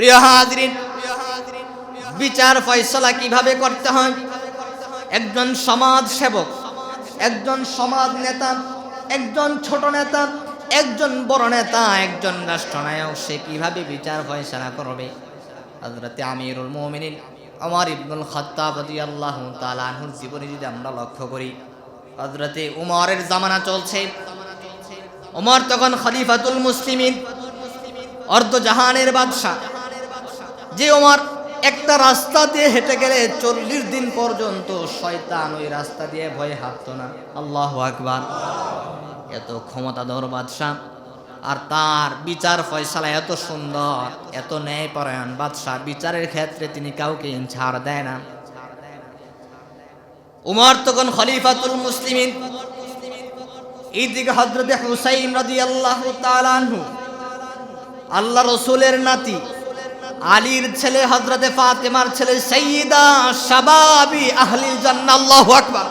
প্রিয় হাজরিন, বিচার ফয়সলা কীভাবে করতে হয়? একজন সমাজ সেবক, একজন সমাজ নেতা, একজন ছোট নেতা, একজন বড় নেতা, একজন রাষ্ট্রনায়ক, সে কীভাবে বিচার ফয়সলা করবে? হজরতে আমিরুল মোমিনিন আমার ইবনুল খত্তাব আল্লাহ তালাহুর জীবনে যদি আমরা লক্ষ্য করি হজরতে উমরের জামানা চলছে। উমর তখন খলিফাতুল মুসলিমিন অর্ধ জাহানের বাদশাহ। যে ওমর একটা রাস্তা দিয়ে হেঁটে গেলে চল্লিশ দিন পর্যন্ত শয়তান ওই রাস্তা দিয়ে ভয়ে হাঁটত না। আল্লাহ আকবার। এত ক্ষমতাধর বাদশাহ। আর তার বিচার ফয়সালা এত সুন্দর, এত ন্যায়পরায়ণ বাদশাহ, বিচারের ক্ষেত্রে তিনি কাউকে ছাড় দেয় না। উমর তখন খলিফাতুল মুসলিমিন। এইদিকে হজরতে হুসাইন রাজি আল্লাহ আল্লাহ রসুলের নাতি আলীর ছেলে হজরতে ফাতেমার ছেলে সৈয়দা শাবাবি আহলিল জান্নাল্লাহ আকবার।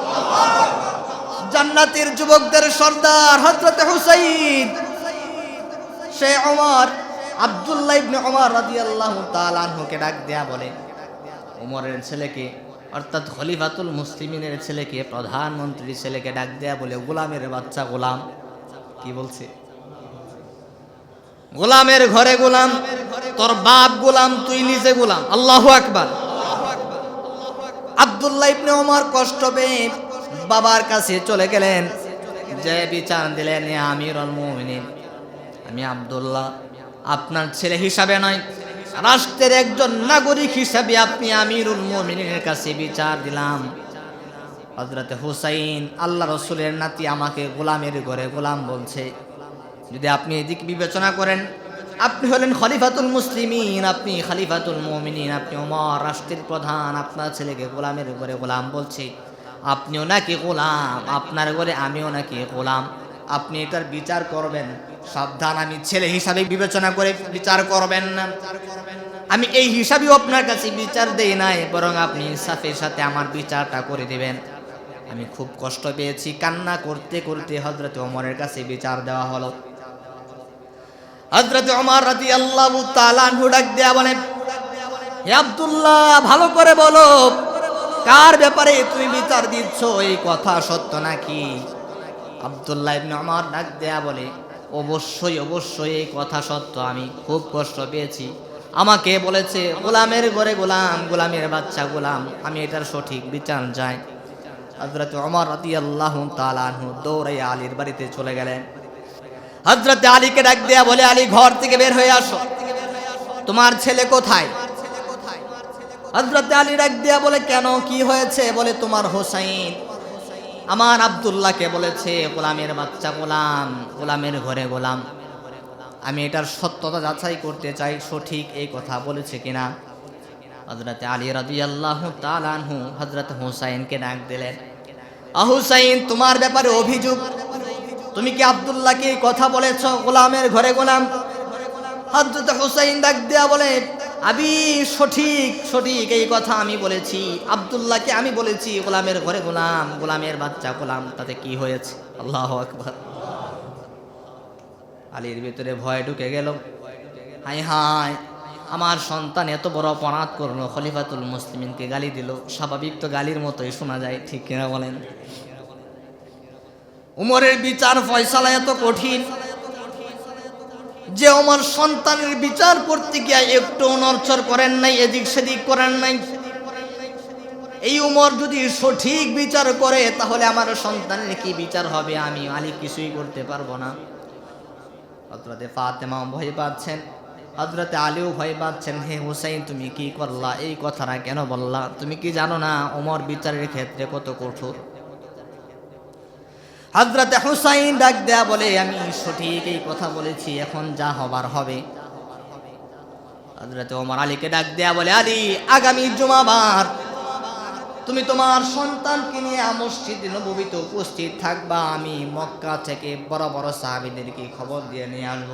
জান্নাতের যুবকদের সর্দার হজরতে হুসাইন। সে ওমর, আব্দুল্লাহ ইবনে ওমর রাদিয়াল্লাহু তাআলা আনহুকে ডাক দেয়া বলে, ওমরের ছেলেকে, অর্থাৎ খলিফাতুল মুসলিমিনের ছেলেকে, প্রধানমন্ত্রীর ছেলেকে ডাক দেয়া বলে, গোলামের বাচ্চা গোলাম। কি বলছে? গোলামের ঘরে গোলাম, তোর বাপ গোলাম, তুই নিজে গোলাম। আল্লাহ আকবার। আব্দুল্লাহ ইবনে ওমর কষ্ট পেয়ে বাবার কাছে চলে গেলেন। যে বিচার দিলেন আমিরুল মুমিনিন, আমি আব্দুল্লাহ। আপনার ছেলে হিসাবে নয়, রাষ্ট্রের একজন নাগরিক হিসাবে আপনি আমিরুল মুমিনের কাছে বিচার দিলাম। হজরতে হুসাইন, আল্লাহ রসুলের নাতি আমাকে গোলামের ঘরে গোলাম বলছে। যদি আপনি এদিক বিবেচনা করেন, আপনি হলেন খলিফাতুল মুসলিমিন, আপনি খলিফাতুল মুমিনিন, আপনি ওমর রাষ্ট্রের প্রধান, আপনার ছেলেকে গোলামের ঘরে গোলাম বলছে। আপনিও নাকি গোলাম, আপনার ঘরে আমিও নাকি গোলাম। আপনি এটার বিচার করবেন, সাবধান আমি ছেলে হিসাবে বিবেচনা করে বিচার করবেন না। আমি এই হিসাবেও আপনার কাছে বিচার দেই নাই, বরং আপনি ইনসাফের সাথে আমার বিচারটা করে দিবেন। আমি খুব কষ্ট পেয়েছি, কান্না করতে করতে হজরত ওমরের কাছে বিচার দেওয়া হলো। হজরত ওমর রাতি আল্লাহ ডাক দেয়া বলেন আব্দুল্লাহ, ভালো করে বলো, কার ব্যাপারে তুমি বিচার দিচ্ছ? এই কথা সত্য নাকি? আব্দুল্লাহ ইবনে ওমর ডাক দেয়া বলে, অবশ্যই অবশ্যই এই কথা সত্য। আমি খুব কষ্ট পেয়েছি। আমাকে বলেছে, গোলামের ঘরে গোলাম, গোলামের বাচ্চা গোলাম। আমি এটার সঠিক বিচার চাই। হজরত ওমর রাতি আল্লাহ তালানহু দৌড়ে আলীর বাড়িতে চলে গেলেন। হজরত আলীকে ডাক দেয়া বলে, আলী, ঘর থেকে বের হয়ে আসো। তোমার ছেলে কোথায়? হজরত আলী ডাক দেয়া বলে, কেন, কি হয়েছে? বলে, তোমার হোসাইন, আমার আবদুল্লাহকে বলেছে, গোলামের বাচ্চা গোলাম, গোলামের ঘরে গোলাম। আমি এটার সত্যতা যাচাই করতে চাই, সঠিক এই কথা বলেছে কিনা? হজরত আলী রাজি আল্লাহ তালানহু হজরত হুসাইনকে ডাক দিলেন আহুসাইন তোমার ব্যাপারে অভিযোগ তুমি কি আবদুল্লাহকে এই কথা বলেছ, গোলামের ঘরে গোলাম? হজরত হুসাইন ডাক দেয়া বলে আমি সঠিক সঠিক, এই কথা আমি বলেছি। আবদুল্লাহকে আমি বলেছি, গোলামের ঘরে গোলাম, গোলামের বাচ্চা গোলাম, তাতে কি হয়েছে? আল্লাহ আকবর। আলীর ভিতরে ভয় ঢুকে গেল। হাই হাই আমার সন্তান এত বড় অপরাধ করল, খলিফাতুল মুসলিমিনকে গালি দিল। স্বাভাবিক তো গালির মতোই শোনা যায়, ঠিক কিনা বলেন? উমরের বিচার ফয়সালা এত কঠিন যে ওমর সন্তানের বিচার করতে গিয়ে একটু নরচর করেন নাই, এদিক সেদিক করেন নাই। এই উমর যদি সঠিক বিচার করে, তাহলে আমার সন্তানের কি বিচার হবে? আমি আলী কিছুই করতে পারব না। হজরতে ফাতেমা ভয় পাচ্ছেন হজরতে আলীও ভয় পাচ্ছেন, হে হুসাইন, তুমি কি করলা? এই কথাটা কেন বললা? তুমি কি জানো না ওমর বিচারের ক্ষেত্রে কত কঠোর? হজরতে হুসাইন ডাক দেয়া বলে, আমি সঠিক এই কথা বলেছি, এখন যা হবার হবে। হজরতে ওমর আলীকে ডাক দেয়া বলে আলী আগামী জুমাবার তুমি তোমার সন্তানকে নিয়ে মসজিদ নবীতে উপস্থিত থাকবা, আমি মক্কা থেকে বড় বড় সাহাবিদেরকে খবর দিয়ে নিয়ে আসব।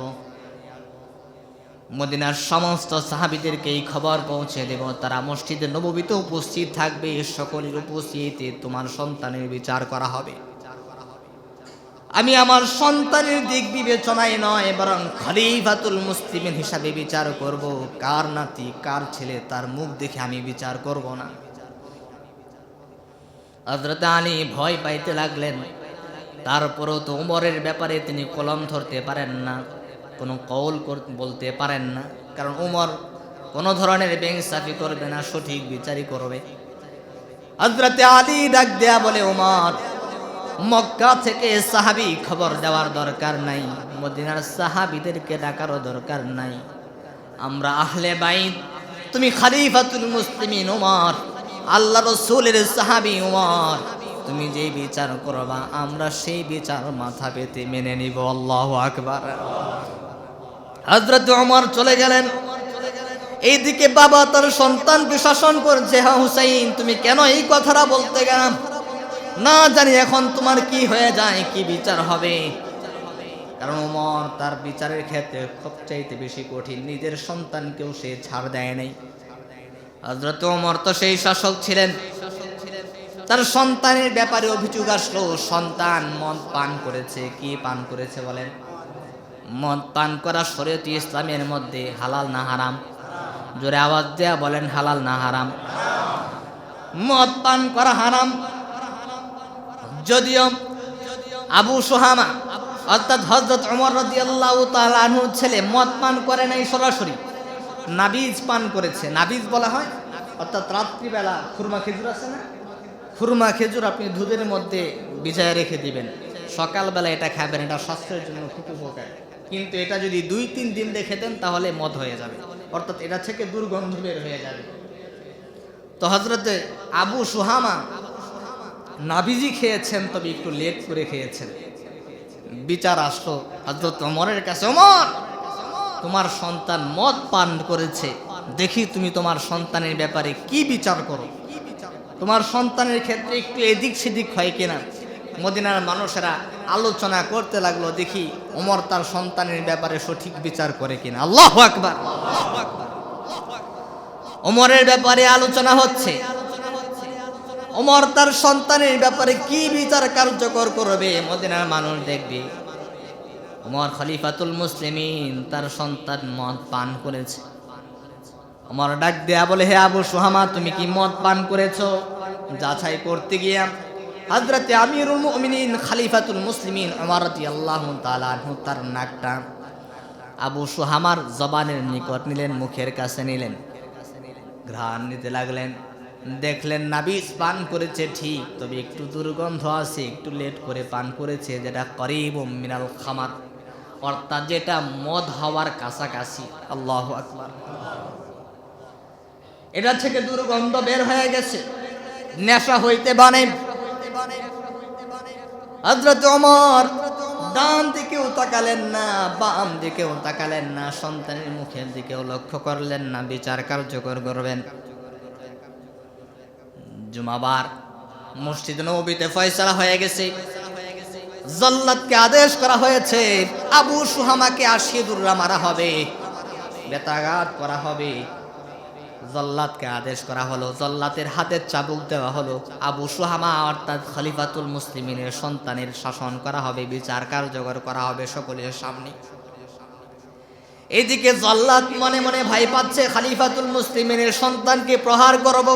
মদিনার সমস্ত সাহাবিদেরকে এই খবর পৌঁছে দেব। তারা মসজিদে নবীতে উপস্থিত থাকবে সকলের উপস্থিতিতে তোমার সন্তানের বিচার করা হবে। আমি আমার সন্তানের দিক বিবেচনায় নয়, বরং খলিফাতুল মুসলিমের হিসাবে বিচার করব। কার নাতি, কার ছেলে, তার মুখ দেখে আমি বিচার করব না। হজরত আলী ভয় পাইতে লাগলেন। তারপরও তো উমরের ব্যাপারে তিনি কলম ধরতে পারেন না, কোনো কৌল বলতে পারেন না। কারণ উমর কোনো ধরনের বেংসাফি করবে না, সঠিক বিচারই করবে। হজরতে আলী ডাক দেয়া বলে, উমর মক্কা থেকে সাহাবি খবর দেওয়ার দরকার নাই। মদিনার সাহাবিদেরকে ডাকারও দরকার নাই। আমরা আহলে বাইত, তুমি খালিফাতুল মুসলিমিন উমর, আল্লাহ রসুলের সাহাবি উমর। তুমি যে বিচার করবা, আমরা সেই বিচার মাথা পেতে মেনে নিব। আল্লাহ আকবার। হজরত উমর চলে গেলেন। এইদিকে বাবা তার সন্তানকে শাসন করছে। হ্যাঁ হুসাইন, তুমি কেন এই কথাটা বলতে গেলাম? না জানি এখন তোমার কি হয়ে যায়, কি বিচার হবে। কারণ ওমর তার বিচারের ক্ষেত্রে সবচাইতে বেশি কঠিন। নিজের সন্তানকেও সে ছাড় দেয় নাই। হজরত ওমর তো সেই শাসক ছিলেন। তার সন্তানের ব্যাপারে অভিযোগ আসলো, সন্তান মদ পান করেছে। কি পান করেছে বলেন? মদ পান করা শরীয়তি ইসলামের মধ্যে হালাল না হারাম? জোরে আওয়াজ দেয়া বলেন, হালাল না হারাম। মদ পান করা হারাম? যদিও আবু সোহামা, অর্থাৎ হজরত অমর রাদিয়াল্লাহু আনহুর ছেলে মদ পান করে নাই সরাসরি, নাবিজ পান করেছে। নাবিজ বলা হয়, অর্থাৎ রাত্রিবেলা খুরমা খেজুর আছে না? খুরমা খেজুর আপনি দুধের মধ্যে ভিজায় রেখে দিবেন। সকালবেলা এটা খাবেন, এটা স্বাস্থ্যের জন্য খুব উপকার। কিন্তু এটা যদি দুই তিন দিন রেখে দেন, তাহলে মদ হয়ে যাবে। অর্থাৎ এটা থেকে দুর্গন্ধ বের হয়ে যাবে। তো হজরতে আবু সুহামা নাবিজি খেয়েছেন, তবে একটু লেট করে খেয়েছেন। বিচার আসলো হজরত অমরের কাছে অমর তোমার সন্তান মদ পান করেছে। দেখি তুমি তোমার সন্তানের ব্যাপারে কি বিচার করো? তোমার সন্তানের ক্ষেত্রে একটু এদিক সেদিক হয় কিনা মদিনার মানুষেরা আলোচনা করতে লাগল, দেখি অমর তার সন্তানের ব্যাপারে সঠিক বিচার করে কিনা আল্লাহ আকবার। অমরের ব্যাপারে আলোচনা হচ্ছে। ওমর তার সন্তানের ব্যাপারে কি বিচার কার্যকর করবে? মদিনার মানুষ দেখবে। ওমর খলিফাতুল মুসলিমিন তার সন্তান মদ পান করেছে। ওমর ডাক দেয়া বলে, হে আবু সুহামা, তুমি কি মদ পান করেছ? যাচাই করতে গিয়া হাজরাতে আমিরুল মুমিনিন খলিফাতুল মুসলিমিন ওমর রাদিয়াল্লাহু তাআলা আনহু তার নাকটা আবু সুহামার জবানের নিকট নিলেন, মুখের কাছে নিলেন। ঘ্রাণ নিতে লাগলেন। দেখলেন নাবিস পান করেছে ঠিক, তবে একটু দুর্গন্ধ আছে, একটু লেট করে পান করেছে, যেটা করিব মিনাল খামার। অর্থাৎ যেটা মদ হওয়ার কাছাকাছি। আল্লাহ আকবার। এটা থেকে দুর্গন্ধ বের হয়ে গেছে। নেশা হইতে বানে। হজরত ওমর ডান দিকেও তাকালেন না, বাম দিকেও তাকালেন না, সন্তানের মুখের দিকেও লক্ষ্য করলেন না, বিচার কার্যকর করবেন। জুমাবার। মসজিদ নবীতে ফয়সালা হয়ে গেছে। জল্লাদকে আদেশ করা হয়েছে, আবু সুহামাকে আশিদুল্লাহ মারা হবে বেতাঘাত করা হবে। জল্লাদকে আদেশ করা হলো জল্লাতের হাতের চাবুক দেওয়া হলো। আবু সুহামা অর্থাৎ খলিফাতুল মুসলিমিনের সন্তানের শাসন করা হবে, বিচার কার্যকর করা হবে সকলের সামনে। এইদিকে জল্লাদ মনে মনে ভাই পাচ্ছে, খালিফাতুল মুসলিমিনের সন্তানকে প্রহার করব।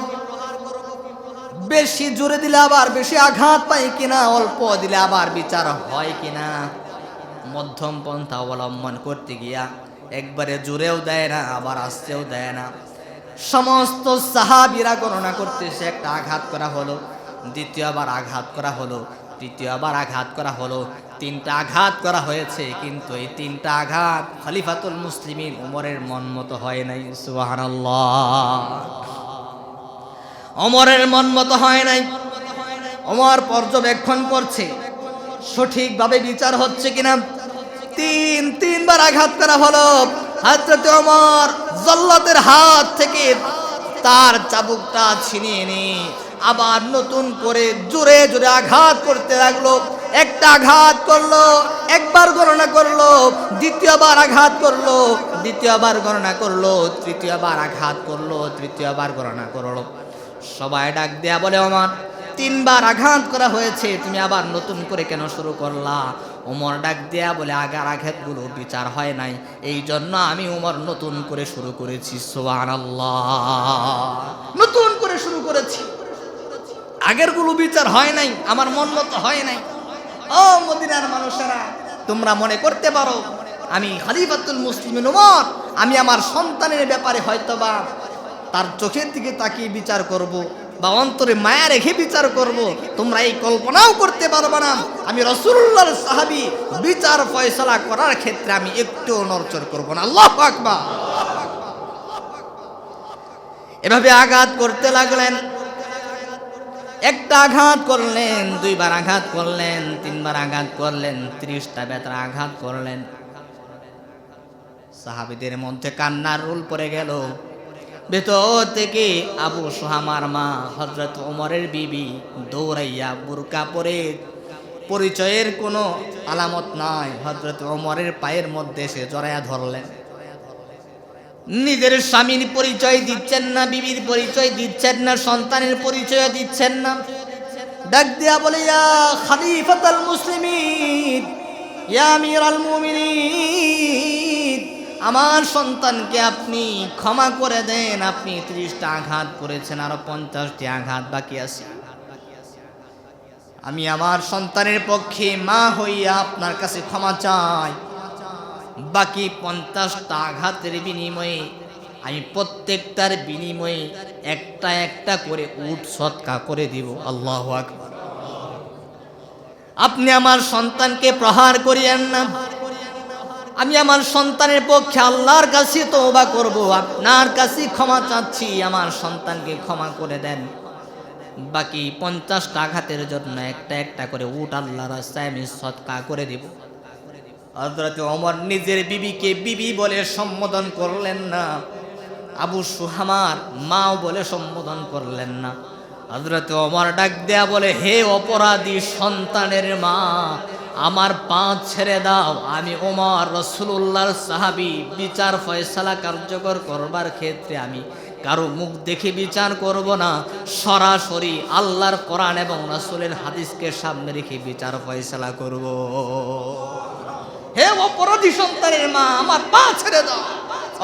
বেশি জোরে দিলে আবার বেশি আঘাত পাই কিনা, অল্প দিলে আবার বিচার হয় কিনা? মধ্যম পন্থা অবলম্বন করতে গিয়া একবারে জোরেও দেয় না, আবার আসতেও দেয় না। সমস্ত সাহাবিরা গণনা করতেছে, একটা আঘাত করা হলো, দ্বিতীয়বার আঘাত করা হলো, তৃতীয়বার আঘাত করা হলো, তিনটা আঘাত করা হয়েছে, কিন্তু এই তিনটা আঘাত খলিফাতুল মুসলিমিন উমরের মন মতো হয় নাই, সুবহানাল্লাহ। অমরের মন মতো হয় নাই। অমর পর্যবেক্ষণ করছে। সঠিকভাবে বিচার হচ্ছে কিনা? তিন, তিনবার আঘাত করা হলো। হাজরত অমর জল্লাতের হাত থেকে তার চাবুকটা ছিনিয়ে নিয়ে আবার নতুন করে জোরে জোরে আঘাত করতে লাগল। একটা আঘাত করল, একবার গণনা করল, দ্বিতীয়বার আঘাত করল, দ্বিতীয়বার গণনা করল, তৃতীয়বার আঘাত করল, তৃতীয়বার গণনা করল। সবাই ডাক দেয়া বলে আমার তিনবার আঘাত করা হয়েছে, তুমি আবার নতুন করে কেন শুরু করলা? ওমর ডাক দেয়া বলে, আগার আঘাতগুলো বিচার হয় নাই এই জন্য আমি ওমর নতুন করে শুরু করেছি সোহান নতুন করে শুরু করেছি। আগেরগুলো বিচার হয় নাই, আমার মন মতো হয় নাই। ও মদিনার মানুষেরা, তোমরা মনে করতে পারো, আমি খালিফাতুল মুসলিম উমর আমি আমার সন্তানের ব্যাপারে হয়তোবা তার চোখের দিকে তাকিয়ে বিচার করব বা অন্তরে মায়া রেখে বিচার করব, তোমরা এই কল্পনাও করতে পারবে না। আমি রসুল্লাহর সাহাবি, বিচার ফয়সলা করার ক্ষেত্রে আমি একটু নরচর করব না। আল্লাহ আকবার। এভাবে আঘাত করতে লাগলেন। একটা আঘাত করলেন, দুইবার আঘাত করলেন, তিনবার আঘাত করলেন, ত্রিশটা বেতার আঘাত করলেন। সাহাবিদের মধ্যে কান্নার রোল পড়ে গেল। ভেতর থেকে আবু সোহামার মা হজরত ওমরের বিবি দৌড়াইয়া বুরকা পরে পরিচয়ের কোনো আলামত নাই। হজরত ওমরের পায়ের মধ্যে সে জড়াইয়া ধরলেন। নিজের স্বামীর পরিচয় দিচ্ছেন না, বিবির পরিচয় দিচ্ছেন না, সন্তানের পরিচয় দিচ্ছেন না। ডাক দিয়া বলে, ইয়া খালিফাতাল মুসলিমিন, ইয়া আমিরাল মুমিনিন আমার সন্তানকে আপনি ক্ষমা করে দেন, আপনি ত্রিশটা আঘাত করেছেন, আরও পঞ্চাশটি আঘাত বাকি আছে। আমি আমার সন্তানের পক্ষে মা হইয়া আপনার কাছে ক্ষমা চাই। বাকি পঞ্চাশটা আঘাতের বিনিময়ে, আমি প্রত্যেকটার বিনিময়ে একটা একটা করে উঠ সৎকা করে দিব। আল্লাহ আপনি আমার সন্তানকে প্রহার করিয়েন না। আমি আমার সন্তানের পক্ষে আল্লাহর কাছে তওবা করব, আপনার কাছে ক্ষমা চাচ্ছি, আমার সন্তানকে ক্ষমা করে দেন। বাকি পঞ্চাশটা আঘাতের জন্য একটা একটা করে উট আল্লাহ রাস্তায় আমি সৎকা করে দিব। হজরত অমর নিজের বিবিকে বিবি বলে সম্বোধন করলেন না, আবু সুহামার মাও বলে সম্বোধন করলেন না। হজরত অমর ডাক দেয়া বলে, হে অপরাধী সন্তানের মা আমার পা ছেড়ে দাও। আমি ওমর রসুল্লাহর সাহাবি, বিচার ফয়সালা কার্যকর করবার ক্ষেত্রে আমি কারও মুখ দেখে বিচার করব না। সরাসরি আল্লাহর কোরআন এবং রসুলের হাদিসকে সামনে রেখে বিচার ফয়সালা করব। হে অপরাধী সন্তানের মা, আমার পা ছেড়ে দাও।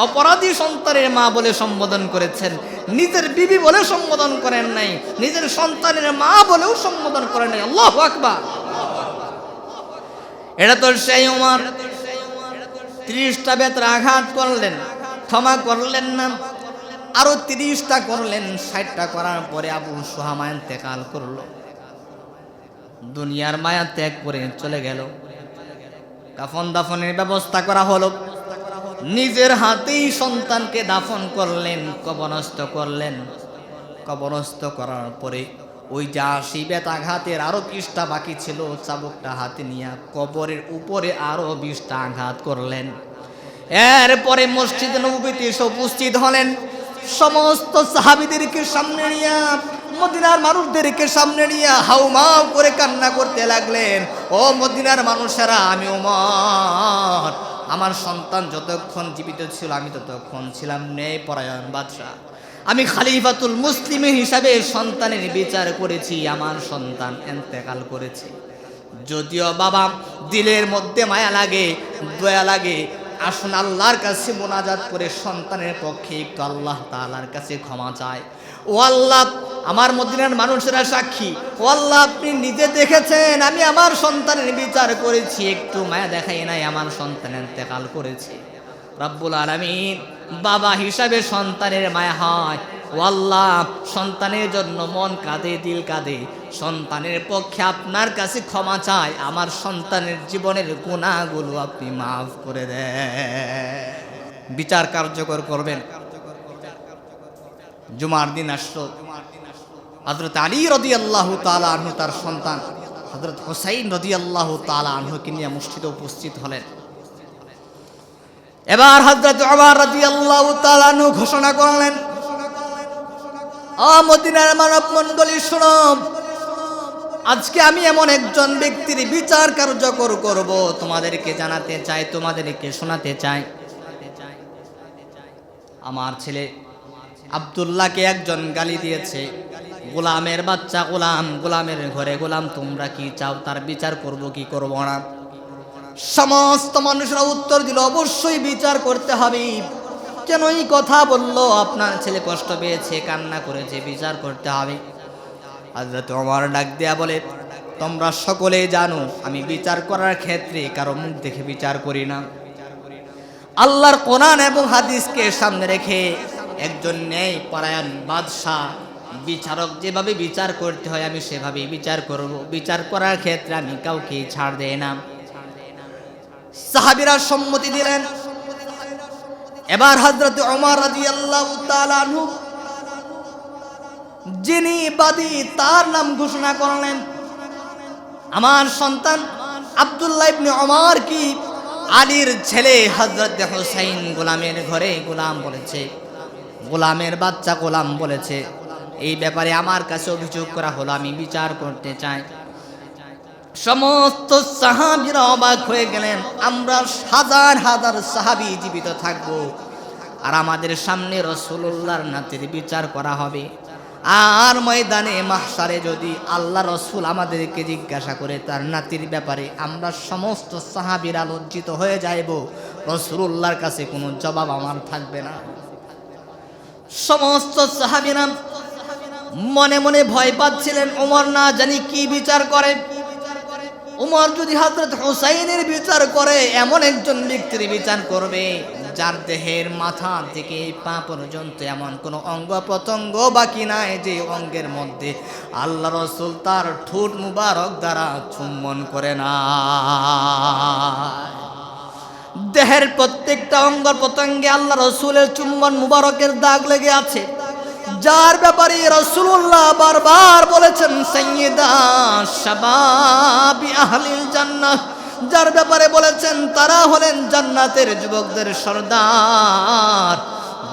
অপরাধী সন্তানের মা বলে সম্বোধন করেছেন। নিজের বিবি বলে সম্বোধন করেন নাই। নিজের সন্তানের মা বলেও সম্বোধন করেন নাই। আল্লাহ আকবার। এটা তো সেই উমার। ত্রিশটা বেতর আঘাত করলেন, ক্ষমা করলেন না। আরও তিরিশটা করলেন, ষাটটা করার পরে আবু সোহামা ইন্তেকাল করল। দুনিয়ার মায়া ত্যাগ করে চলে গেল। কাফন দাফনের ব্যবস্থা করা হলো। নিজের হাতেই সন্তানকে দাফন করলেন, কবরস্থ করলেন। কবরস্থ করার পরে ওই যে আশি বেতাঘাতের আরও বিশটা বাকি ছিল, চাবুকটা হাতে নিয়ে কবরের উপরে আরও বিশটা আঘাত করলেন। এরপরে মসজিদ নবীতে এসে উপস্থিত হলেন। সমস্ত সাহাবিদেরকে সামনে নিয়ে, মদিনার মানুষদেরকে সামনে নিয়ে হাউমাউ করে কান্না করতে লাগলেন। ও মদিনার মানুষেরা, আমি ওমর আমার সন্তান যতক্ষণ জীবিত ছিল, আমি ততক্ষণ ছিলাম ন্যায় পরায়ণ বাদশাহ। আমি খালিফাতুল মুসলিমের হিসাবে সন্তানের বিচার করেছি, আমার সন্তান এন্তেকাল করেছে। যদিও বাবা দিলের মধ্যে মায়া লাগে, দয়া লাগে, আসুন আল্লাহর কাছে মোনাজাত করে সন্তানের পক্ষে একটু আল্লাহ তাআলার কাছে ক্ষমা চায় ও আল্লাহ, আমার মদিনার মানুষেরা সাক্ষী। ও আল্লাহ, আপনি নিজে দেখেছেন, আমি আমার সন্তানের বিচার করেছি, একটু মায়া দেখাই নাই, আমার সন্তান এতেকাল করেছে। রব্বুল আলমিন বাবা হিসাবে সন্তানের মায়া হয়। আল্লাহ সন্তানের জন্য মন কাঁদে, দিল কাঁদে। সন্তানের পক্ষে আপনার কাছে ক্ষমা চাই। আমার সন্তানের জীবনের গুণাগুলো আপনি মাফ করে দেন। বিচার কার্যকর করবেন। জুমার দিন আসলো। হজরত আলী রদি আল্লাহ তালা আনহু তার সন্তান। হজরত হোসাইন রদি আল্লাহ তালা আনহুকে নিয়ে মসজিদে উপস্থিত হলেন। এবার হজরত আবার রদি আল্লাহ তালানু ঘোষণা করলেন মদিনার মানব মন্ডলী শুনব আজকে আমি এমন একজন ব্যক্তির বিচার কার্যকর করব। তোমাদেরকে জানাতে চাই, তোমাদেরকে শোনাতে চাই। আমার ছেলে আবদুল্লাহকে একজন গালি দিয়েছে, গোলামের বাচ্চা গোলাম, গোলামের ঘরে গোলাম, তোমরা কি চাও তার বিচার করব, কি করব না? সমস্ত মানুষরা উত্তর দিল, অবশ্যই বিচার করতে হবে। কেন এই কথা বলল? আপনার ছেলে কষ্ট পেয়েছে, কান্না করেছে, বিচার করতে হবে। হাজরত আমার ডাক দেয়া বলে, তোমরা সকলে জানো, আমি বিচার করার ক্ষেত্রে কারও মুখ দেখে বিচার করি না। আল্লাহর কোরআন এবং হাদিসকে সামনে রেখে একজন ন্যায় পরায়ণ বাদশাহ বিচারক যেভাবে বিচার করতে হয়, আমি সেভাবে বিচার করব। বিচার করার ক্ষেত্রে আমি কাউকে ছাড় দেয় না। সাহাবিরা সম্মতি দিলেন। এবার হজরত ওমর রাদিয়াল্লাহু তাআলা আনহু, যিনি বাদী, তার নাম ঘোষণা করলেন। আমার সন্তান আব্দুল্লাহ ইবনে ওমর কি? আলীর ছেলে হজরত হুসাইন গোলামের ঘরে গোলাম বলেছে। গোলামের বাচ্চা গোলাম বলেছে। এই ব্যাপারে আমার কাছে অভিযোগ করা হলো, আমি বিচার করতে চাই। সমস্ত সাহাবিরা অবাক হয়ে গেলেন, আমরা হাজার হাজার সাহাবি জীবিত থাকব আর আমাদের সামনে রসুল্লাহর নাতির বিচার করা হবে। আর ময়দানে মাহসারে যদি আল্লাহ রসুল আমাদেরকে জিজ্ঞাসা করে তার নাতির ব্যাপারে, আমরা সমস্ত সাহাবিরা লজ্জিত হয়ে যাইব রসুল্লাহর কাছে কোনো জবাব আমার থাকবে না। সমস্ত সাহাবিরা মনে মনে ভয় পাচ্ছিলেন, ওমর না জানি কি বিচার করে? উমর যদি হজরত হুসাইনের বিচার করে, এমন একজন ব্যক্তির বিচার করবে, যার দেহের মাথা থেকে পা পর্যন্ত এমন কোনো অঙ্গ প্রত্যঙ্গ বাকি নাই যে অঙ্গের মধ্যে আল্লাহ রসুল তার ঠোঁট মুবারক দ্বারা চুম্বন করে না। দেহের প্রত্যেকটা অঙ্গ প্রত্যঙ্গে আল্লাহ রসুলের চুম্বন মুবারকের দাগ লেগে আছে। যার ব্যাপারে রসুল্লাহ বারবার বলেছেন সৈয়দা শাবাবি আহলিল জান্নাত যার ব্যাপারে বলেছেন, তারা হলেন জান্নাতের যুবকদের সর্দার।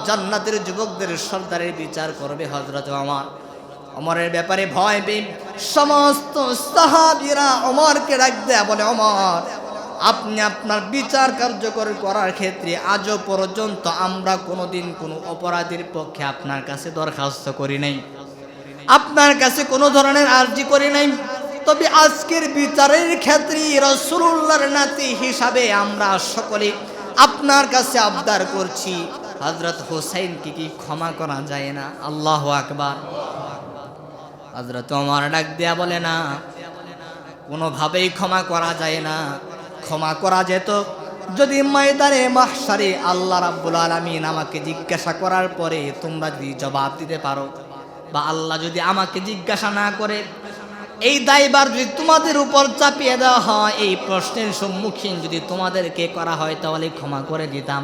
জান্নাতের যুবকদের সর্দারের বিচার করবে হজরত আমার অমরের ব্যাপারে ভয় পেয়ে সমস্ত সাহাবিরা অমরকে ডাক দেয়া বলে অমর আপনি আপনার বিচার কার্যকর করার ক্ষেত্রে আজও পর্যন্ত আমরা কোনোদিন কোনো অপরাধীর পক্ষে আপনার কাছে দরখাস্ত করি নাই। আপনার কাছে কোনো ধরনের আর্জি করি নাই। তবে আজকের বিচারের ক্ষেত্রে রসুল্লাহর নাতি হিসাবে আমরা সকলে আপনার কাছে আবদার করছি হজরত হোসাইনকে কি ক্ষমা করা যায় না? আল্লাহ আকবার। হজরত আমার ডাক দেয়া বলে, না, কোনোভাবেই ক্ষমা করা যায় না। ক্ষমা করা যেত। যদি ময়দানে মাহসারে আল্লাহ রাব্বুল আলামিন আমাকে জিজ্ঞাসা করার পরে তোমরা যদি জবাব দিতে পারো, বা আল্লাহ যদি আমাকে জিজ্ঞাসা না করে, এই দায়বার যদি তোমাদের উপর চাপিয়ে দেওয়া হয়, এই প্রশ্নের সম্মুখীন যদি তোমাদেরকে করা হয়, তাহলে ক্ষমা করে দিতাম।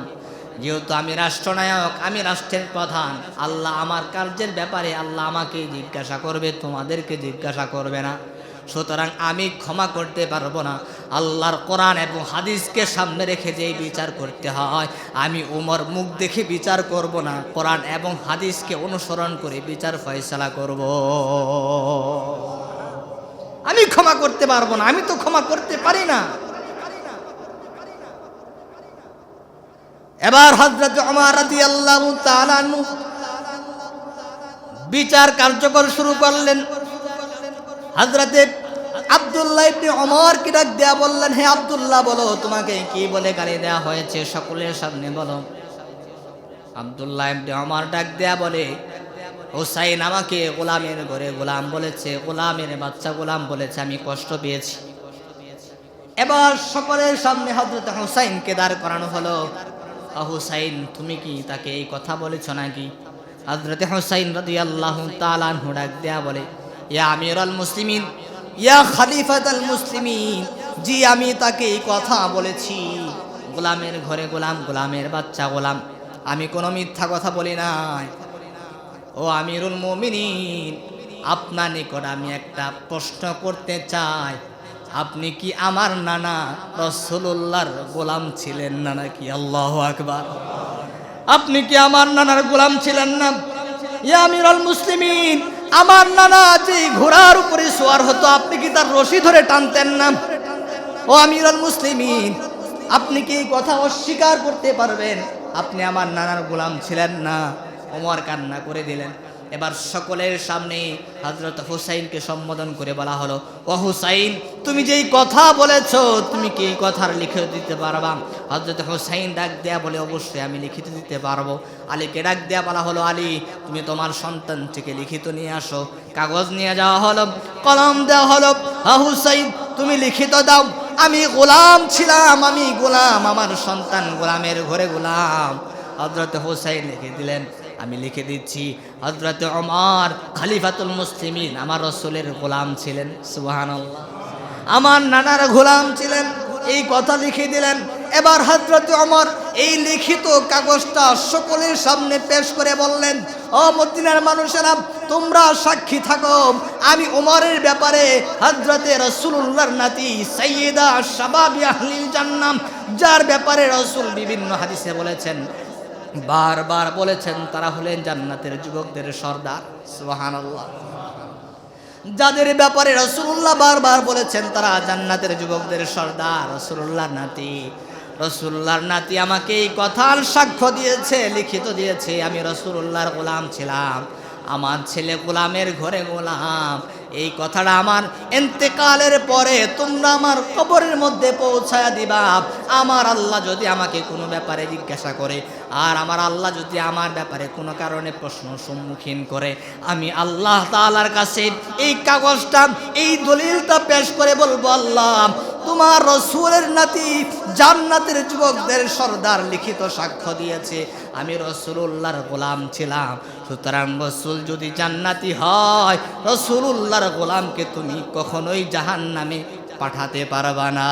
যেহেতু আমি রাষ্ট্রনায়ক, আমি রাষ্ট্রের প্রধান, আল্লাহ আমার কার্যের ব্যাপারে আল্লাহ আমাকে জিজ্ঞাসা করবে, তোমাদেরকে জিজ্ঞাসা করবে না। সুতরাং আমি ক্ষমা করতে পারব না। আল্লাহর কোরআন এবং হাদিসকে সামনে রেখে যেই বিচার করতে হয়, আমি উমর মুখ দেখে বিচার করব না। কোরআন এবং হাদিসকে অনুসরণ করে বিচার ফয়সলা করব। আমি ক্ষমা করতে পারব না, আমি তো ক্ষমা করতে পারি না। এবার হজরত আমার আল্লাহ বিচার কার্যকর শুরু করলেন। হজরতে আবদুল্লাহ ইবনে ওমর কি ডাক দেয়া বললেন, হে আব্দুল্লাহ, বলো তোমাকে কি বলে গালি দেয়া হয়েছে সকলের সামনে, বলো। আব্দুল্লাহ ইবনে ওমর ডাক দেয়া বলে, হোসাইন আমাকে গোলামের ঘরে গোলাম বলেছে, গোলামের বাচ্চা গোলাম বলেছে, আমি কষ্ট পেয়েছি। এবার সকলের সামনে হজরত হুসাইনকে দাঁড় করানো হলো। হুসাইন, তুমি কি তাকে এই কথা বলেছ নাকি? হজরত হুসাইন রদি আল্লাহ তালান ডাক দেয়া বলে ইয়া মুসলিমিন ইয়া মুসলিমিন, জি আমি তাকে এই কথা বলেছি। গোলামের ঘরে গোলাম, গোলামের বাচ্চা গোলাম। আমি কোনো মিথ্যা কথা বলি নাই। ও আমিরুল মমিনিন, আপনার নিকট আমি একটা প্রশ্ন করতে চাই। আপনি কি আমার নানা রসুল্লাহর গোলাম ছিলেন না নাকি? আল্লাহ আকবার। আপনি কি আমার নানার গোলাম ছিলেন না? ইয়া মুসলিমিন আমার নানা যে ঘোড়ার উপরে সোয়ার হতো, আপনি কি তার রশি ধরে টানতেন না? ও আমির মুসলিমিন, আপনি কি কথা অস্বীকার করতে পারবেন? আপনি আমার নানার গোলাম ছিলেন না। ওমর কান্না করে দিলেন। এবার সকলের সামনে হজরত হুসাইনকে সম্বোধন করে বলা হলো, ও হুসাইন, তুমি যেই কথা বলেছ, তুমি কি কথার লিখে দিতে পারবা? হজরত হুসাইন ডাক দেয়া বলে, অবশ্যই আমি লিখিত দিতে পারব। আলীকে ডাক দেয়া বলা হলো, আলী, তুমি তোমার সন্তান থেকে লিখিত নিয়ে আসো, কাগজ নিয়ে যাওয়া হলো, কলম দেওয়া হলো। হুসাইন, তুমি লিখিত দাও, আমি গোলাম ছিলাম, আমি গোলাম, আমার সন্তান গোলামের ঘরে গোলাম। হজরত হোসাইন লিখে দিলেন আমি লিখে দিচ্ছি হজরত অমর খালিফাতুল মুসলিমিন, আমার রসুলের গোলাম ছিলেন সুবাহান আমার নানার গোলাম ছিলেন, এই কথা লিখে দিলেন। এবার হজরত অমর এই লিখিত কাগজটা সকলের সামনে পেশ করে বললেন, ও মদিনার মানুষেরা, তোমরা সাক্ষী থাকো। আমি ওমরের ব্যাপারে হজরতে রসুল্লাহর নাতি সৈয়দা শাবাবি আহলিল জান্নাম যার ব্যাপারে রসুল বিভিন্ন হাদিসে বলেছেন বারবার বলেছেন, তারা হলেন জান্নাতের যুবকদের সর্দার। সোহান যাদের ব্যাপারে রসুল্লাহ বারবার বলেছেন, তারা জান্নাতের যুবকদের সর্দার রসুল্লাহ নাতি। রসুল্লাহর নাতি আমাকে এই কথার সাক্ষ্য দিয়েছে, লিখিত দিয়েছে, আমি রসুল্লাহর গোলাম ছিলাম। আমার ছেলে গোলামের ঘরে গোলাম। এই কথাটা আমার এন্তেকালের পরে তোমরা আমার কবরের মধ্যে পৌঁছায় দিবা। আমার আল্লাহ যদি আমাকে কোনো ব্যাপারে জিজ্ঞাসা করে, আর আমার আল্লাহ যদি আমার ব্যাপারে কোনো কারণে প্রশ্ন সম্মুখীন করে, আমি আল্লাহ তাআলার কাছে এই কাগজটা, এই দলিলটা পেশ করে বলব, আল্লাহ, তোমার রসুলের নাতি জান্নাতের যুবকদের সর্দার লিখিত সাক্ষ্য দিয়েছে। আমি রসুল্লাহর গোলাম ছিলাম। সুতরাং রসুল যদি জান্নাতি হয় রসুল্লাহর গোলামকে তুমি কখনোই জাহান নামে পাঠাতে পারবা না।